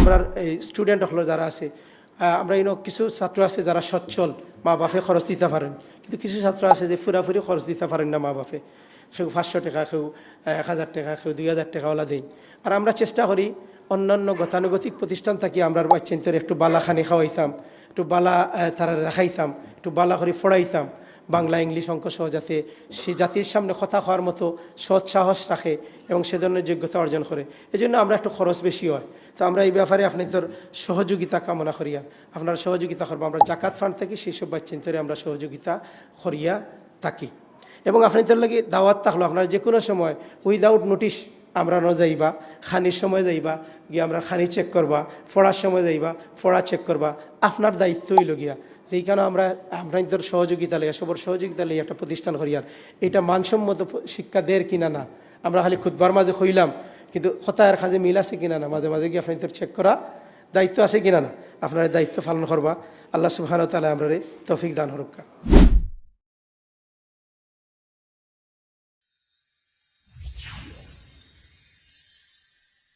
আমরা এই স্টুডেন্ট হলো যারা আছে আমরা ইনো কিছু ছাত্র আছে যারা সচ্ছল, মা বাপে খরচ দিতে পারেন। কিন্তু কিছু ছাত্র আছে যে ফুরাফুরি খরচ দিতে পারেন না মা বাপে। কেউ পাঁচশো টাকা, কেউ এক হাজার টাকা, কেউ দুই হাজার টাকাওয়ালা দেয়। আর আমরা চেষ্টা করি অন্যান্য গতানুগতিক প্রতিষ্ঠান থাকি, আমরা বাচ্চান্তরে একটু বালা খানি খাওয়াইতাম, একটু বালা তারা রাখাইতাম একটু বালা করে ফড়াইতাম বাংলা ইংলিশ অঙ্ক সহ যাতে সে জাতির সামনে কথা হওয়ার মতো সৎ সাহস রাখে এবং সে ধরনের যোগ্যতা অর্জন করে। এই জন্য আমরা একটু খরচ বেশি হয়। তো আমরা এই ব্যাপারে আপনাদের সহযোগিতা কামনা করিয়া আপনারা সহযোগিতা করব। আমরা জাকাত ফান্ড থেকে সেই সব বাচ্চিন্তরে আমরা সহযোগিতা করিয়া থাকি। এবং আপনাদের লাগে দাওয়াত থাকল। আপনারা যে কোনো সময় উইদাউট নোটিশ আমরা ন যাইবা, খানির সময় যাইবা, গিয়ে আমরা খানি চেক করবা, ফড়ার সময় যাইবা, ফড়া চেক করবা, আপনার দায়িত্ব হইল গিয়া। যেই কারণে আমরা আমরা আপনাদের সহযোগিতা লইয়া, সবর সহযোগিতা লইয়া একটা প্রতিষ্ঠান করিয়ার এটা মানসম্মত শিক্ষা দেয় কিনা না। আমরা খালি খুদবার মাঝে হইলাম, কিন্তু হতায়ের খাজে মিল আছে কিনা না? মাঝে মাঝে গিয়ে আপনাদের চেক করা দায়িত্ব আছে কিনা না? আপনারা দায়িত্ব পালন করবা। আল্লাহ সুবহানাহু ওয়া তাআলা আমরা তৌফিক দান হরক্কা